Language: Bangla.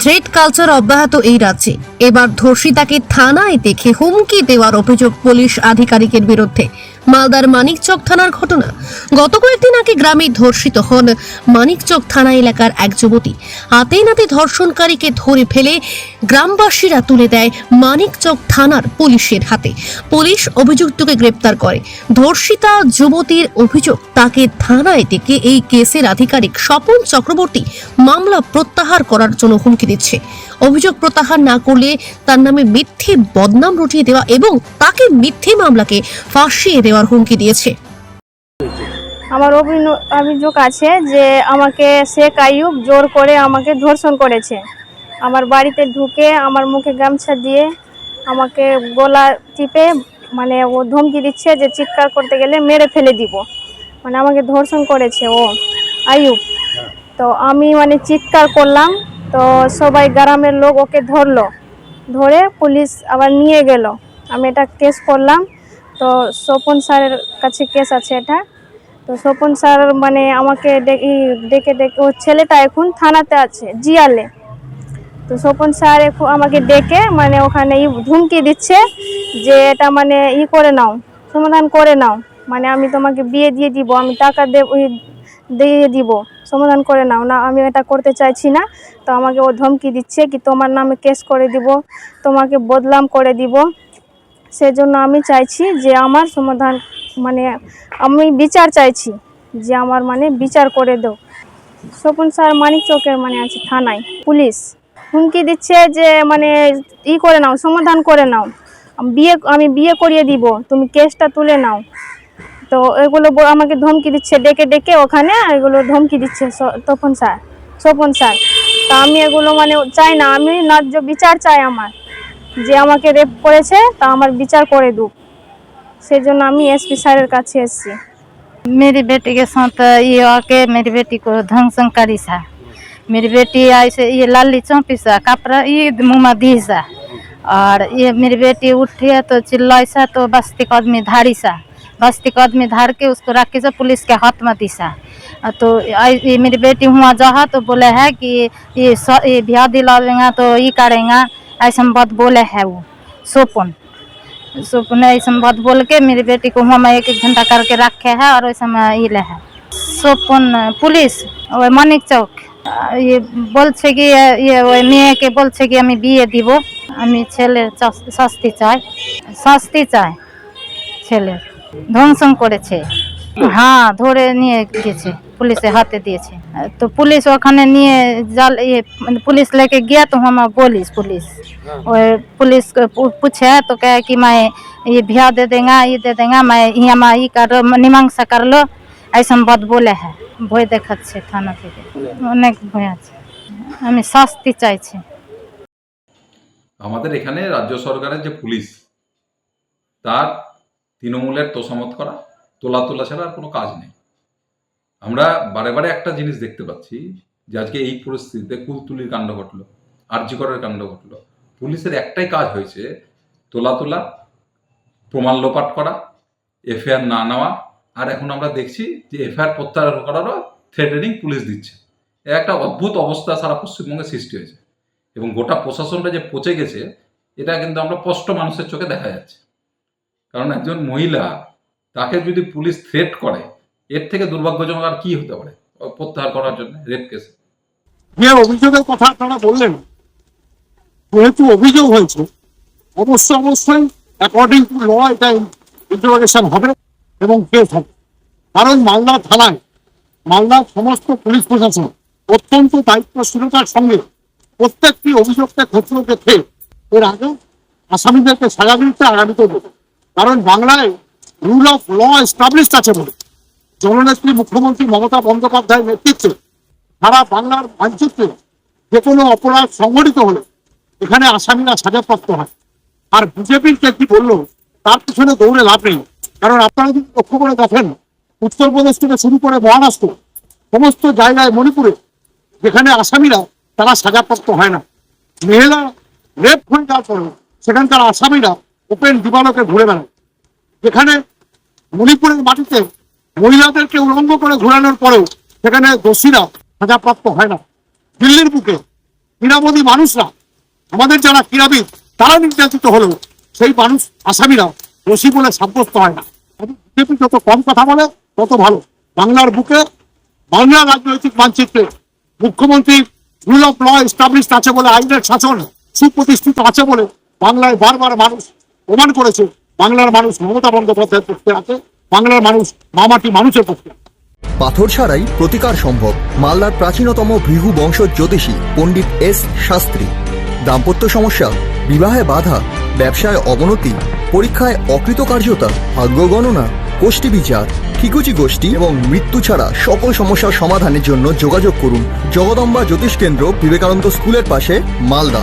থ্রেড কালচার অব্যাহত এই রাজ্যে। এবার ধর্ষিতাকে থানায় দেখে হুমকি দেওয়ার অভিযোগ পুলিশ আধিকারিকের বিরুদ্ধে। মালদার মানিকচক থানার ঘটনা। গত কয়েকদিন আগে গ্রামে ধর্ষিত হন মানিকচক থানা এলাকার এক যুবতী। হাতে নাতে ধর্ষণকারীকে ধরে ফেলে গ্রামবাসীরা তুলে দেয় মানিকচক থানার পুলিশের হাতে। পুলিশ অভিযুক্তকে গ্রেপ্তার করে। ধর্ষিতা যুবতীর অভিযোগ, তাকে থানায় থেকে এই কেসের আধিকারিক স্বপন চক্রবর্তী মামলা প্রত্যাহার করার জন্য হুমকি দিচ্ছে। অভিযোগ প্রত্যাহার না করলে তার নামে মিথ্যে বদনাম রটিয়ে দেওয়া এবং তাকে মিথ্যে মামলাকে ফাঁসিয়ে দেওয়ার হুমকি দিয়েছে। আমার অভিযোগ আছে যে আমাকে শেখ আইয়ুব জোর করে আমাকে ধর্ষণ করেছে। আমার বাড়িতে ঢুকে আমার মুখে গামছা দিয়ে আমাকে গলা টিপে মানে ও ধমকি দিচ্ছে যে চিৎকার করতে গেলে মেরে ফেলে দিব। মানে আমাকে ধর্ষণ করেছে ও আইয়ুব। তো আমি মানে চিৎকার করলাম তো সবাই গ্রামের লোক ওকে ধরলো। ধরে পুলিশ আবার নিয়ে গেল। আমি এটা কেস করলাম। তো স্বপন স্যারের কাছে কেস আছে এটা। তো স্বপন স্যার মানে আমাকে ডেকে ডেকে ও ছেলেটা এখন থানাতে আছে, জিয়ালে। তো স্বপন স্যার এখন আমাকে ডেকে মানে ওখানে ই ধুমকি দিচ্ছে যে এটা মানে ই করে নাও, সমাধান করে নাও। মানে আমি তোমাকে বিয়ে দিয়ে দিব, আমি টাকা দেব দিয়ে দিব। সমাধান করে নাও। না, আমি এটা করতে চাইছি না। তো আমাকে ও ধমকি দিচ্ছে কি তোমার নামে কেস করে দিব, তোমাকে বদলাম করে দিব। সেজন্য আমি চাইছি যে আমার সমাধান মানে আমি বিচার চাইছি যে আমার মানে বিচার করে দাও। স্বপন স্যার মানিক চৌকের মানে আছে থানায়, পুলিশ। হুমকি দিচ্ছে যে মানে ই করে নাও, সমাধান করে নাও। বিয়ে, আমি বিয়ে করিয়ে দিব, তুমি কেসটা তুলে নাও। তো এগুলো ব- আমাকে ধমকি দিচ্ছে ডেকে ডেকে ওখানে এগুলো ধমকি দিচ্ছে স- তপন স্যার স্বপন স্যার তা আমি এগুলো মানে চাই না আমি ন্যায্য বিচার চাই আমার যে আমাকে রেপ করেছে তা আমার বিচার করে দুক সেই জন্য আমি এসপি স্যারের কাছে এসেছি मेरी बेटी के साथ ये आके मेरी बेटी को ढंग से करी सा मेरी बेटी ऐसे ये लाली चौंपी सा कपड़ा ये मुँह में दी सा और ये मेरी बेटी उठी है तो चिल्लाई सा तो बस्ती का आदमी धारी सा बस्ती का आदमी धार के उसको रख के से पुलिस के हाथ में दी सा अ, तो आई- ये मेरी बेटी हुआ जहा तो बोले है कि ये स- ये ब्याह दिलावेंगे तो ये करेंगे ऐसा बात बोले है वो सोपन सुपने ऐसा बात बोल के मेरी बेटी को हम एक एक घंटा करके रखे है और वैसे में ये ले है सोपन पुलिश ওই মানিক চৌক ইয়ে বলছে কি ইয়ে ওই মেয়েকে বলছে কি আমি বিয়ে দিব আমি ছেলের চাস- শাস্তি চাই শাস্তি চাই ছেলের ধ্বংসন করেছে হ্যাঁ ধরে নিয়ে গেছে পুলিশের হাতে দিয়েছে তো পুলিশ ওখানে নিয়ে জাল ये মানে पुलिस लेके गया तो हम बोलिस पुलिस और पुलिस को पू- पूछे तो कहे कि मैं ये भैया दे देंगे ये दे देंगे मैं यहाँ मैं ये कर মীমাংসা कर लो ऐसा बात बोले है ভয় দেখাচ্ছে থানা থেকে অনেক ভয় আছে আমি শাস্তি চাইছি আমাদের এখানে রাজ্য সরকারের যে পুলিশ তার তৃণমূলের তোষামত করা, তোলা তোলা ছাড়া আর কোনো কাজ নেই। আমরা বারে বারে একটা জিনিস দেখতে পাচ্ছি যে আজকে এই পরিস্থিতিতে কুলতুলির কাণ্ড ঘটলো আর্যিকরের কাণ্ড ঘটলো। পুলিশের একটাই কাজ হয়েছে তোলা তোলা, প্রমাণ লোপাট করা, এফআইআর না নেওয়া, আর এখন আমরা দেখছি যে এফআইআর প্রত্যাহার করারও থ্রেটেনিং পুলিশ দিচ্ছে। একটা অদ্ভুত অবস্থা সারা পশ্চিমবঙ্গে সৃষ্টি হয়েছে। এবং গোটা প্রশাসনটা যে পচে গেছে, এটা কিন্তু আমরা স্পষ্ট মানুষের চোখে দেখা যাচ্ছে। কারণ একজন মহিলা, তাকে যদি পুলিশ থ্রেট করে, এর থেকে দুর্ভাগ্যজনক আর কি হতে পারে? প্রত্যাহার করার জন্য রেপ কেসে অভিযোগের কথা আপনারা বললেন। যেহেতু অভিযোগ হয়েছে অবশ্যই অবশ্যই অ্যাকর্ডিং টু ল এটা ইন্টারোগেশন হবে এবং কেস হবে। কারণ মালদা থানায়, মালদার সমস্ত পুলিশ প্রশাসন অত্যন্ত দায়িত্বশীলতার সঙ্গে প্রত্যেকটি অভিযোগকে ক্ষেত্র দেখে এর আগে আসামিদেরকে সাজা দিতে আগামীতে দেবে। কারণ বাংলায় রুল অফ ল এস্টাবলিশড আছে বলে। জননেত্রী মুখ্যমন্ত্রী মমতা বন্দ্যোপাধ্যায়ের নেতৃত্বে সারা বাংলার মানচিত্রে যে কোনো অপরাধ সংঘটিত হলে এখানে আসামিরা সাজাপ্রাপ্ত হয়। আর বিজেপির কে কি বলল, তার পিছনে দৌড়ে লাভ নেই। কারণ আপনারা যদি লক্ষ্য করে দেখেন, উত্তরপ্রদেশ থেকে শুরু করে মহারাষ্ট্র, সমস্ত জায়গায় মণিপুরে যেখানে আসামিরা তারা সাজাপ্রাপ্ত হয় না। মেয়েরা রেপ হয়ে যাওয়ার পরেও সেখানকার আসামিরা ওপেন দিবালকে ঘুরে বেড়ায়। যেখানে মণিপুরের মাটিতে মহিলাদেরকে উলঙ্গ করে ঘোরানোর পরেও সেখানে দোষীরা সাজাপ্রাপ্ত হয় না। দিল্লির বুকে ক্রীড়ামোদী মানুষরা, আমাদের যারা ক্রীড়াবিদ তারা নির্যাতিত হলেও সেই মানুষ আসামিরা দোষী বলে সাব্যস্ত হয় না। বিজেপি যত কম কথা বলে, তত ভালো। বাংলার বুকে বাংলার রাজনৈতিক মানচিত্রে মুখ্যমন্ত্রী রুল অফ ল এস্টাবলিশ আছে বলে আইনের শাসন সুপ্রতিষ্ঠিত আছে বলে বাংলায় বারবার মানুষ প্রমাণ করেছে বাংলার মানুষ মমতা বন্দ্যোপাধ্যায়ের পক্ষে আছে, বাংলার মানুষ মামাটি মানুষের পক্ষে পাথর ছাড়াই প্রতিকার সম্ভব মালদার প্রাচীনতম ভৃহু বংশ জ্যোতিষী পণ্ডিত এস শাস্ত্রী। দাম্পত্য সমস্যা, বিবাহে বাধা, ব্যবসায় অবনতি, পরীক্ষায় অকৃতকার্যতা, ভাগ্য গণনা গোষ্ঠী বিচার, ঠিকুচি গোষ্ঠী এবং মৃত্যু ছাড়া সকল সমস্যার সমাধানের জন্য যোগাযোগ করুন জগদম্বা জ্যোতিষ কেন্দ্র বিবেকানন্দ স্কুলের পাশে Malda.